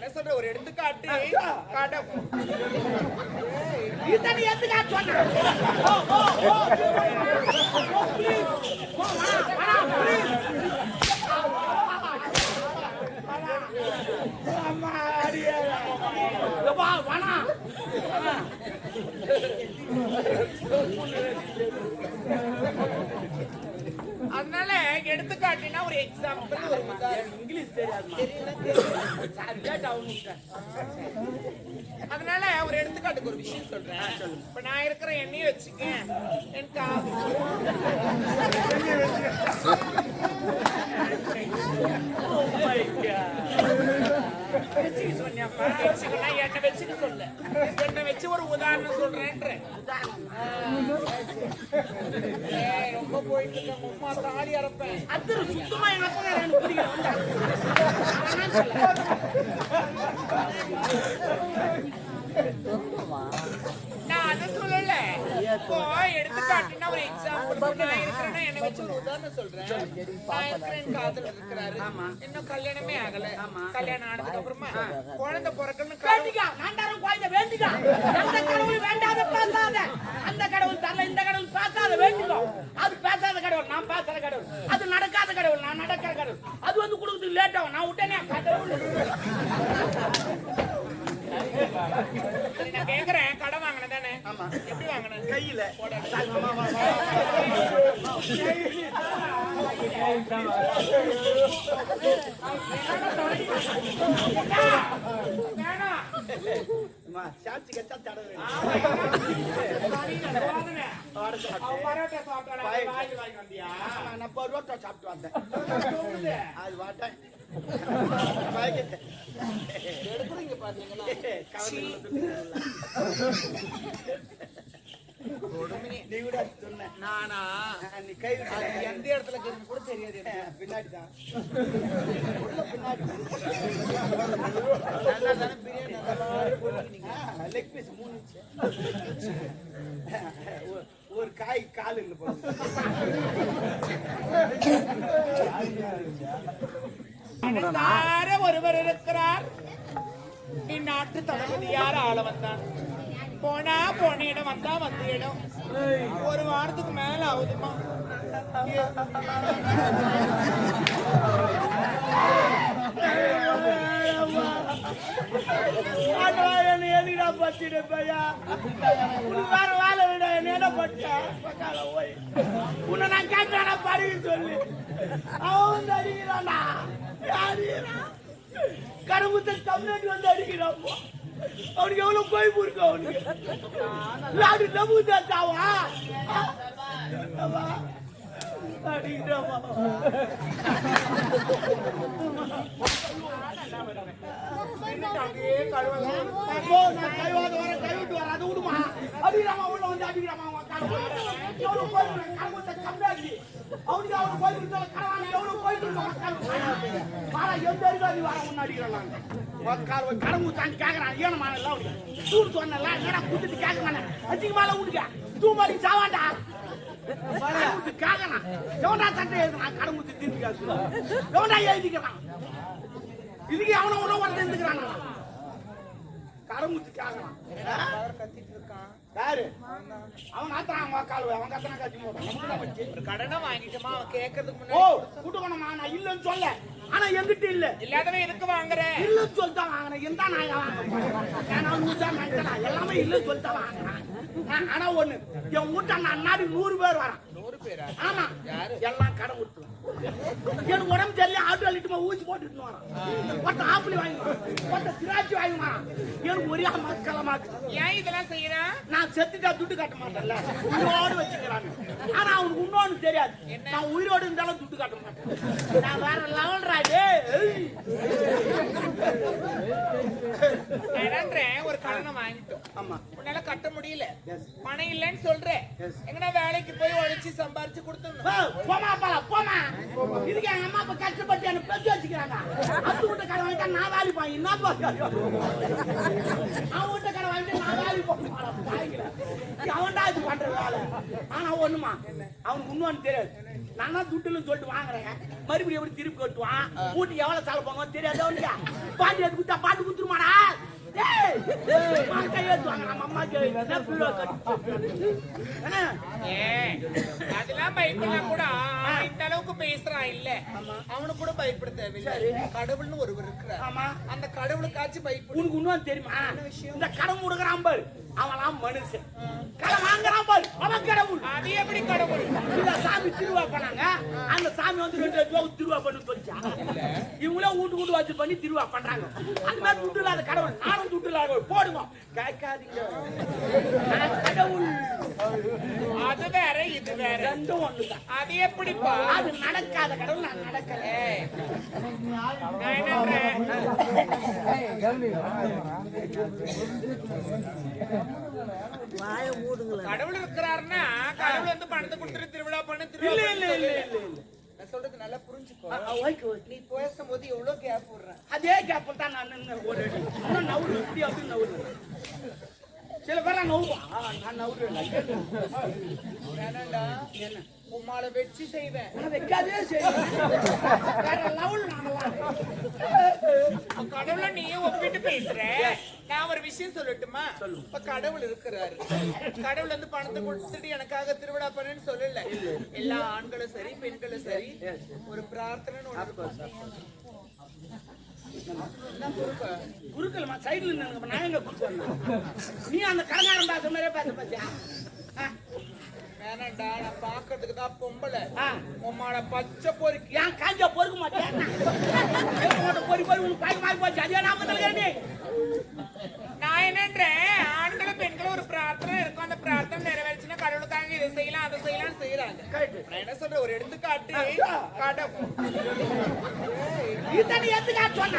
என்ன சொல்ற? ஒரு எடுத்துக்காட்டு. காட்ட இத்தனை எதுக்கா சொன்ன ஓ, ஓ, ஓ, ஓ, please. ஓ, வேணாம், வேணாம், please. அம்மா, அடியே. எப்பா, வேணாம். வேணாம். அதனால எடுத்துக்காட்டுனா ஒரு எக்ஸாம்பிள் ஒரு உதாரணம். இங்கிலீஷ் விட்டேன் அதனால ஒரு எடுத்துக்காட்டுக்கு ஒரு விஷயம் சொல்றேன். இப்ப நான் இருக்கிற எண்ணெயை வச்சுக்க என் காது வச்சுக்க சொன்னியாப்பா. வச்சுக்க, நான் எண்ணெய் சொல்ல. எண்ணெய் வச்சு ஒரு உதாரணம் சொல்றேன்றேன். ரொம்ப போயிட்டு இருக்க, உம்மா தாலி அறுப்பேன். அது சுத்தமா எனக்கு எனக்கு பிடிக்கல நான் அதை சொல்லல. இப்போ எடுத்துக்காட்டுன்னா ஒரு. இப்போ நான் இருக்கிறேன்னா என்னை வச்சு ஒரு உதாரணம் சொல்றேன். நான் இருக்கிறேன், என் காதலர் இருக்கிறாரு. இன்னும் கல்யாணமே ஆகல. கல்யாணம் ஆனதுக்கு அப்புறமா குழந்தை பிறக்கணும்னு கனவு- வேண்டிக்கா நான்தாரம் குழந்தை வேண்டிக்கா. எந்த கடவுள் வேண்டாத பேசாத. அந்த கடவுள் தரல இந்த கடவுள் பேசாத வேண்டிக்கோ. அது பேசாத கடவுள் நான் பேசுற கடவுள். அது நடக்காத கடவுள் நான் நடக்கிற கடவுள். அது வந்து கொடுக்குறதுக்கு லேட் ஆகும். நான் விட்டேனே கடவுள். நான் கேக்குறேன், தானே? எப்படி வாங்கினேன்? கையில. சாட்சி கச்சா தடவை ஆமா? நான் பரோட்டா சாப்பிட்டு வந்தேன். அது வாட்டேன் பாத்தீங்களா? நானா நீ கை எந்த இடத்துல இருக்குன்னு கூட தெரியாது பின்னாடி தான் பிரியாணி லெக் பீஸ் மூணு ஒரு- காய் கால் இல்லை போல ஒருவர் இருக்கிறார். இந்நாட்டு தளபதி யார்? ஆள வந்தான் போனா போன இடம் வந்தா வந்த இடம் ஒரு வாரத்துக்கு மேல ஆகுதுமா ஆண்டவா, என்னை பையா? வேற வேலை விட என்ன போய். உன்னை நான் படிக்க சொல்லி அவன் வந்து கரும்புத்த வந்து அடிக்கிறான் அவனுக்கு எவ்வளவு கோய்ப்பு இருக்கு அவனுக்கு. லாடு நம்புதா தாவா அடிக்கிறாமா அவனுக்கு கோயில் எவ்வளவு கோயில் எந்த கேக்குறான், அவனுக்கு? தூர் கேட்க மாட்டேன். கேக்குறான். எவன்டா சட்டை எழுதுறான், கடமுத்து கேக்குறான். எவன்டா எழுதிக்கிறான்? இதுக்கு அவன உணவு வந்து இருந்துக்கிறான் கடமுத்து கேக்குறான் கத்திட்டு இருக்கான் யாரு? அவன் ஆத்துறான் அவன் கால் அவன் கத்தனா கத்தி போட்டான் கடனை வாங்கிட்டோமா? அவன் கேட்கறதுக்கு ஓ முன்னாடி கூட்டுக்கணுமா நான் இல்லைன்னு சொல்ல. ஆனா எங்கிட்ட இல்ல. இல்லாதவன் எதுக்கு வாங்குற? இல்லைன்னு சொல்லிட்டு வாங்கினேன் எந்த நான் வாங்க எல்லாமே இல்லைன்னு சொல்லிட்டு வாங்கினேன் ஆனா ஒண்ணு என் வீட்டை நான் நூறு எனக்கு உடம்பு சரியில்லை ஆட்டோ அள்ளிட்டு ஊசி போட்டுட்டு வரான் ஒருத்த ஆப்பிளி வாங்கி வரான் ஒருத்த திராட்சை வரான். எனக்கு ஒரே மக்களமாக்கு ஏன் இதெல்லாம் செய்யறான் நான் செத்துட்டா துட்டு கட்ட மாட்டேன்ல. உயிரோடு வச்சுக்கிறாங்க. ஆனா அவனுக்கு இன்னொன்னு தெரியாது. நான் உயிரோடு இருந்தாலும் துட்டு கட்ட மாட்டேன். நான் வேற லெவல் ராஜே ஒரு கடனை வாங்கிட்டோம். ஆமா. உன்னால கட்ட முடியல. பணம் இல்லைன்னு சொல்றேன். Yes. எங்கனா வேலைக்கு போய் உழைச்சு சம்பாரிச்சு கொடுத்துடணும். போமா போமா இதுக்கு எங்க அம்மா அப்பா கஷ்டப்பட்டு என்ன பெற்று வச்சுக்கிறாங்க. அப்படி விட்ட கடை வாங்கிட்டா நான் வேலை பாய் என்ன போய் அவன் விட்ட கடை வாங்கிட்டு நான் வேலை போய் அவன்டா இது பண்ற வேலை. ஆனா ஒண்ணுமா? அவனுக்கு இன்னொன்னு தெரியாது. நான் தான் துட்டுன்னு சொல்லிட்டு வாங்குறேன். மறுபடியும் எப்படி திருப்பி கட்டுவான்? வீட்டுக்கு எவ்வளவு செலவு பண்ணுவான் தெரியாது அவனுக்கு பாண்டி எடுத்து குத்தா பாட்டு ஏய், அதெல்லாம் பயப்படா கூட பேசுறான் இல்ல அவனுக்கு கூட பயப்பட தேவையில்லை. கடவுள்னு ஒருவர் இருக்கிறார். ஆமா. அந்த கடவுளுக்காச்சும் பயப்படும் உனக்கு இன்னும் தெரியுமா? இந்த கடன் கொடுக்குறான் பாரு. அவன்லாம் மனுஷன். கடன் வாங்குறான் பாரு. அவன் கடவுள். அது எப்படி கடவுள்? இந்த சாமி திருவா பண்ணாங்க. அந்த சாமி வந்து ரெண்டு ரூபா திருவா பண்ணு சொல்லிச்சா. இவங்களே வீட்டு வீட்டு வச்சு பண்ணி திருவா பண்றாங்க. அந்த மாதிரி துட்டு இல்லாத கடவுள். நானும் துட்டு இல்லாத. போடுங்க. கேட்காதீங்க. கடவுள். அது வேற இது வேற. ரெண்டும் ஒண்ணுதான். அது எப்படிப்பா? அது நடக்காத கடவுள் நான் நடக்கல. கடவுள் இருக்கிறாருன்னா கடவுள் வந்து பணத்தை கொடுத்துட்டு திருவிழா பண்ணு திருவிழா இல்ல இல்ல. இல்ல நான் சொல்றது நல்லா புரிஞ்சுக்கோ. Okay okay. நீ பேசும்போது எவ்வளவு கேப் விடுறேன் அதே கேப்பில் தான் நான் ஒரு இன்னும் நவுறு இப்படி அப்படி நவுறு. சில பேர் நான் நவுறு வேணாண்டா என்ன உம்மால வெச்சு செய்வேன். நான் வைக்காதே சரி வேற லெவல் நாங்களாம் கடவுளை நீ ஒப்பிட்டு பேசுற. நான் ஒரு விஷயம் சொல்லட்டுமா? இப்ப கடவுள் இருக்கிறாரு. கடவுள் வந்து பணத்தை கொடுத்துட்டு எனக்காக திருவிழா பண்ணுன்னு சொல்லல. எல்லா ஆண்களும் சரி பெண்களும் சரி ஒரு பிரார்த்தனைன்னு ஒண்ணு குருக்கள்மா சைடுல நின்னுங்க நான் எங்க குறுக்கு வந்தேன் நீ அந்த கடங்காரன் பேசுற மாதிரியே பேச பாத்தியா ஆ, வேணாண்டா நான் பாக்குறதுக்கு தான் பொம்பளை. ஆ. உம்மால பச்சை பொறுக்கி. ஏன் காஞ்சா பொறுக்க மாட்டேன் பொறி பொறி உனக்கு பாய்க்கு மாறி போச்சு அதே நாம தலைக்கிறேன் நான் என்னன்றேன் ஆண்களும் பெண்களும் ஒரு பிரார்த்தனை இருக்கும். அந்த பிரார்த்தனை நிறைவேறுச்சுன்னா கடவுளுக்காக இதை செய்யலாம் அதை செய்யலாம் செய்யறாங்க. நான் என்ன சொல்றேன் ஒரு எடுத்துக்காட்டு. கடவுள். இத்தனை எதுக்கா சொன்ன.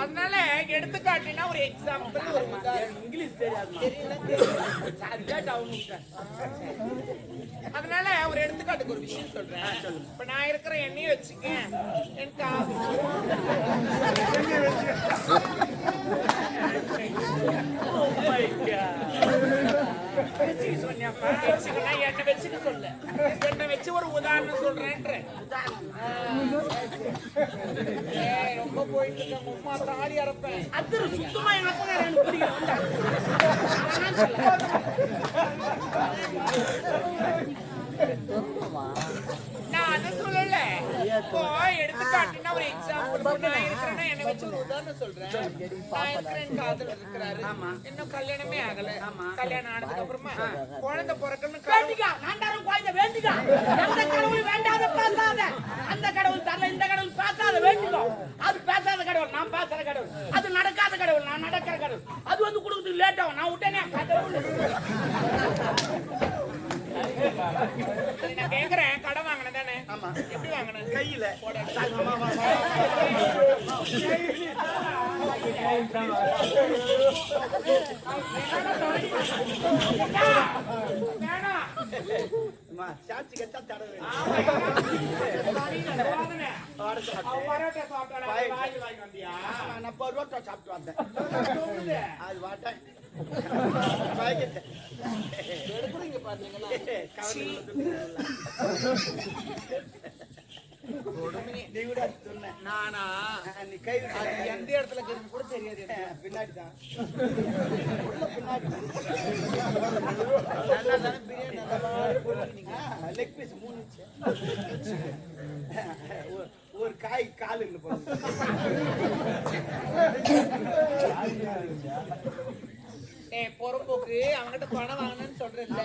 அதனால எடுத்துக்காட்டுனா ஒரு எக்ஸாம்பிள். இங்கிலீஷ் கேட்டா. அவனுக்கு அதனால ஒரு எடுத்துக்காட்டுக்கு ஒரு விஷயம் சொல்றேன். இப்ப நான் இருக்கிற எண்ணெயை வச்சுக்க என் கா- Oh எண்ணெய் வச்சுக்க சொல்ல எண்ணெய் வச்சு ஒரு உதாரணம் சொல்றேன்றேன். ஏய், ரொம்ப போயிட்டு இருக்க உமா தாலி அறப்பேன். அத்தரு சுத்தமா எங்க அப்பா எனக்கு பிடிக்கல வந்தா. அவனா சொல்ல. நான் அதை சொல்லல. இப்போ எடுத்துக்காட்டுனா ஒரு எக்ஸாம்பிள் நான் இருக்கிறேன்னா என்னை வச்சு ஒரு உதாரணம் சொல்றேன். நான் இருக்கிறேன் காதல் இருக்கிறாரு. இன்னும் கல்யாணமே ஆகல. கல்யாணம் ஆனதுக்கு அப்புறமா குழந்தை பிறக்கணும் கடவுள் வேண்டிக்கா, நான்தாரம் குழந்தை வேண்டிக்கா. அந்த கடவுள் வேண்டாத பேசாத. அந்த கடவுள் தரல, இந்த கடவுள் பேசாத வேண்டிக்கோ. அது பேசாத கடவுள், நான் பேசுற கடவுள். அது நடக்காத கடவுள், நான் நடக்கிற கடவுள். அது வந்து கொடுக்கறதுக்கு late ஆகும். நான் விட்டேனே, கடவுள். சரி, நான் கேக்குறேன் கடை வாங்கினேன் தானே எப்படி வாங்கினேன் கையில வேணாம் அம்மா, சாட்சி கட்டா தடவை. நான் பரோட்டா சாப்பிட்டு வந்தேன். அது வாட்டேன். நானா ஆ, நீ கை விட்டு அது எந்த இடத்துல இருக்குன்னு கூட தெரியாது எனக்கு. பின்னாடி தான் நல்லா தானே பிரியாணி நல்லா போட்டுருந்தீங்க. லெக் பீஸ் மூணு. ஒரு- காய் கால் ஏய் பொறுப்புக்கு அவன்கிட்ட பணம் வாங்கினேன்னு சொல்றேன்ல.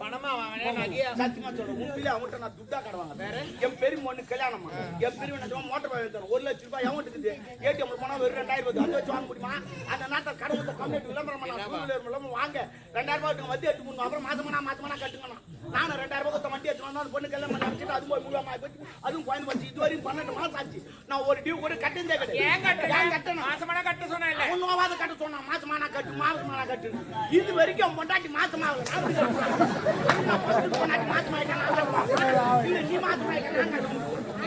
பணமா வாங்கினேன் நகையா? சத்தியமா சொல்றேன். உண்மையிலே அவன்கிட்ட நான் துட்டா கடவாங்க வேற? என் பெரிய பொண்ணு. கல்யாணமா என் பெரிய என்ன மோட்டர் வாங்கி தரேன் ஒரு லட்சம் ரூபாய் எவன் இருக்குது? ஏடிஎம் போனா ரெண்டாயிரம் ரூபாய் அதை வச்சு வாங்க முடியுமா? அந்த நாட்டை கடவுளை விளம்பரம் பண்ணலாம் சூழ்நிலை விளம்பரம் வாங்க. ரெண்டாயிரம் ரூபாய் வட்டி எடுத்து அப்புறம் மாசமா மாசமா கட்டுங்கண்ணா. நானும் ரெண்டாயிரம் ரூபாய் வண்டி எடுத்து வந்தா அந்த பொண்ணு கல்யாணம் பண்ணி அடிச்சுட்டு அது போய் போச்சு. அதுவும் குழந்தை போச்சு. இது வரையும் பன்னெண்டு மாசம் ஆச்சு. நான் ஒரு டியூ கூட கட்டந்தே கிடையாது. மாசமான கட்ட சொன்ன இல்ல அவன் நோவாத கட்ட சொன்னான். மாசமானா கட்டு மாசமானா கட்டு இது வரைக்கும் பொண்டாட்டி? நான் first பொண்டாட்டி கட்டுவேன். இல்ல நீ கட்டுவேன்.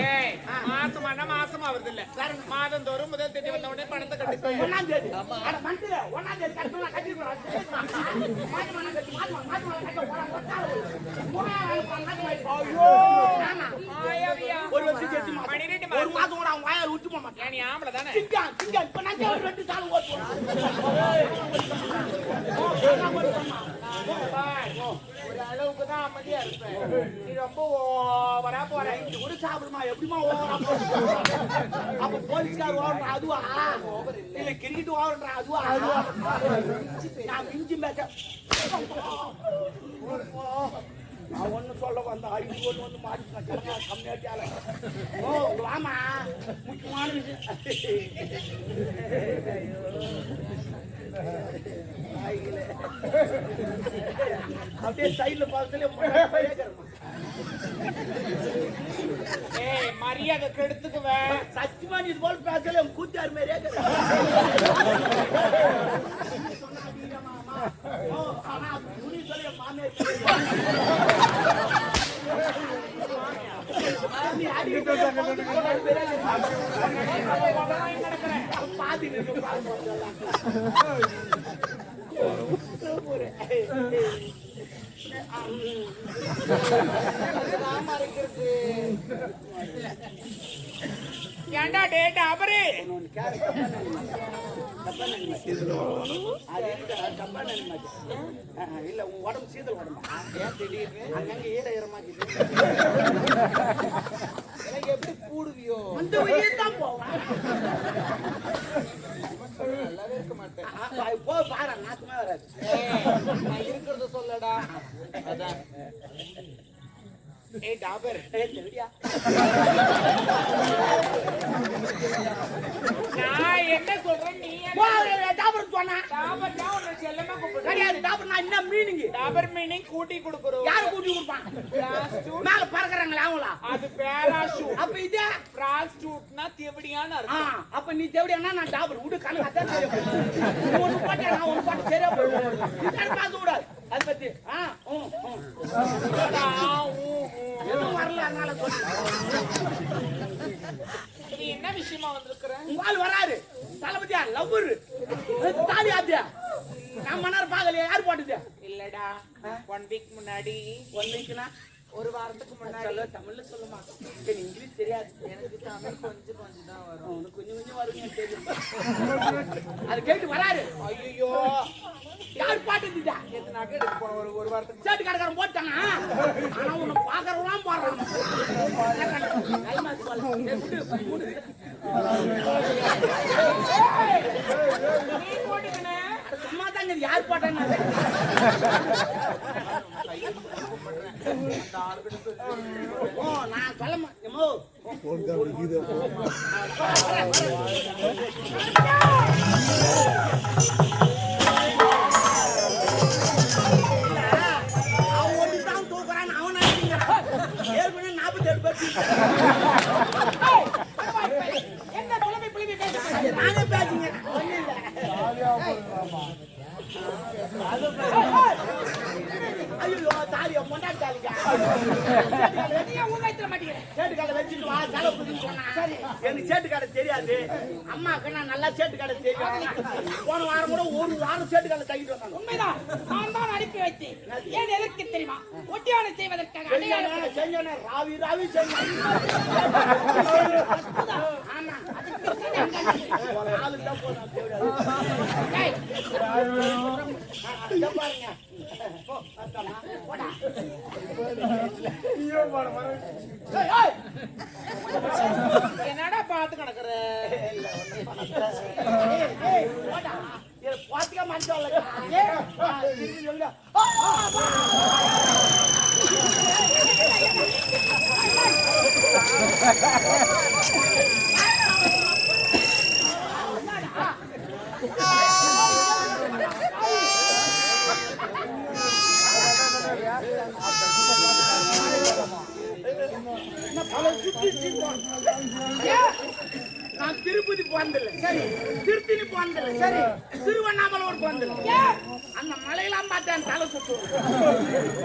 ஏய் மாசமான மாசமா இல்ல மாதம் தோறும் முதல் தேதி வந்த உடனே பணத்தை கட்டி ஒண்ணாம் தேதி. ஒண்ணாம் தேதி கட்டு மாசமா ஐயோ! ஒரு வருஷம் சேர்த்து. பன்னிரெண்டு ஒரு மாசம் கூட அவன் வாயால் விட்டு போக மாட்டான். நீ ஆம்பளை தானே? சிங்கம் சிங்கம் இப்ப நான் ஒரு ரெண்டு சாலம் ஓட்டுவோம் ஒரு அளவுக்கு தான் அமைதியா இருப்பேன் நீ ரொம்ப ஓவரா போற இது கூட சாப்பிடுமா எப்படிமா ஓவரா போகுது? அப்ப போலீஸ்கார் ஓவரா அதுவா? இல்ல கிரிக்கெட் ஓவரா அதுவா? நான் மிஞ்சி மேட்ச நான் சொல்ல வந்த அடி ஒண்ணு வந்து மாட்டிக்கிட்டேன் கிழமை கம்மியாட்டியால ஓ வாமா. முக்கியமான விஷயம். அப்படியே சைடுல பார்த்துட்டு ஏய் மரியாதை கெடுத்துக்குவேன். சத்தியமா இது போல பேசல கூத்தார் மாதிரியே இருக்கிற. ஓ, ஆனா துணி சொல்லி என் மாமியார் சொல்லுவா. நீ அடிக்கிட்டு இருக்க பொண்ணு கூட பெரிய பாதி நின்னு பாரு ஆமா இருக்கிறது ஏன்டா டேட் அவரு இன்னொன்னு கேரு, தப்பா நினைக்க மாட்டேன். அது இருக்கா, தப்பா நினைக்க ஏண்டா டேட் ஆ, இல்ல உன் உடம்பு சீதல் உடம்பு? ஏன் திடீர்னு? அங்கங்க ஈர ஈரமாக்குது அந்த உயிர் தான் போவான் நல்லாவே இருக்க மாட்டேன் போ பாரு வராது நான் இருக்கிறத சொல்லடா. அதான். ஏய் டாபர் ஏய், தெரியா? நான் என்ன சொல்றேன் நீ டாபர் சொன்னா டாபர் தான் கிடையாது. டாபர் நான் என்ன மீனிங் டாபர் மீனிங் கூட்டி கொடுக்குறோம். யாரு கூட்டி கொடுப்பான்? மேல பறக்குறாங்களா அவங்களா? அது பேராஷூட் அப்ப இதே? பிராஸ்டியூட்னா தேவடியான அர்த்தம். அப்ப நீ தேவடியானா நான் டாபர்? விடு கணக்கு அதான் நீ ஒண்ணு போட்டா நான் ஒண்ணு போட்டு சரியா போயிடும். இதான் பார்க்க கூடாது அதை பத்தி ஆ ஊ. எதுவும் வரல அதனால நீ என்ன விஷயமா வந்திருக்கிற? உங்க ஆள் வராரு. தளபதியா லவ்வர் தாலி ஆத்தியா நான் மணர் பாக்கலையா யார் போட்டுது? இல்லடா. ஒன் வீக் முன்னாடி ஒன் வீக்னா ஒரு வாரத்துக்கு முன்னாடி. சொல்ல தமிழ்ல சொல்லுமா எனக்கு இங்கிலீஷ் தெரியாது. எனக்கு தமிழ் கொஞ்சம் கொஞ்சம் தான் வரும். அவனுக்கு கொஞ்சம் கொஞ்சம் வருங்க தெரியும். அது கேட்டு வராரு. ஐயோ யார் பாட்டுதா எத்தனை நகை போன ஒரு ஒரு வாரத்துக்கு சேட்டு கடைக்காரன் போட்டாங்க ஆனா உன்னை பாக்குறவங்களாம் போடுறான். கைமாத்து இது யார் போட்டாங்க நான் சொல்ல மாட்டேமோ எதற்கு தெரியுமா ஒட்டியானம் செய்வதற்காக ராவி ராவி. என்னடா பார்த்து கிடக்குற பாத்துக்க மாட்டோம்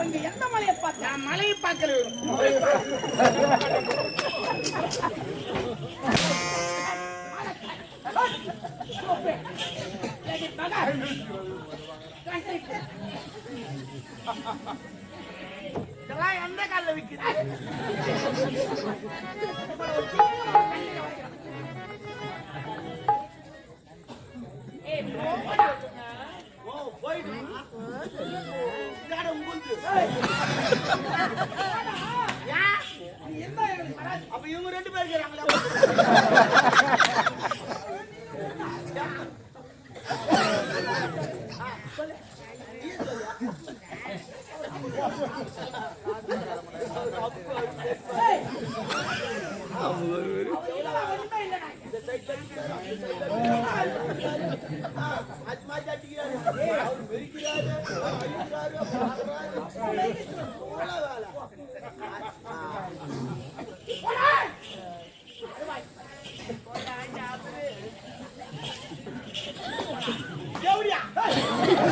அங்க எந்த மலையை பார்த்து நான் மலையை பார்க்கல இதெல்லாம் எந்த காலில் விற்குது அப்ப இவங்க ரெண்டு பேர் இருக்கிறாங்களா?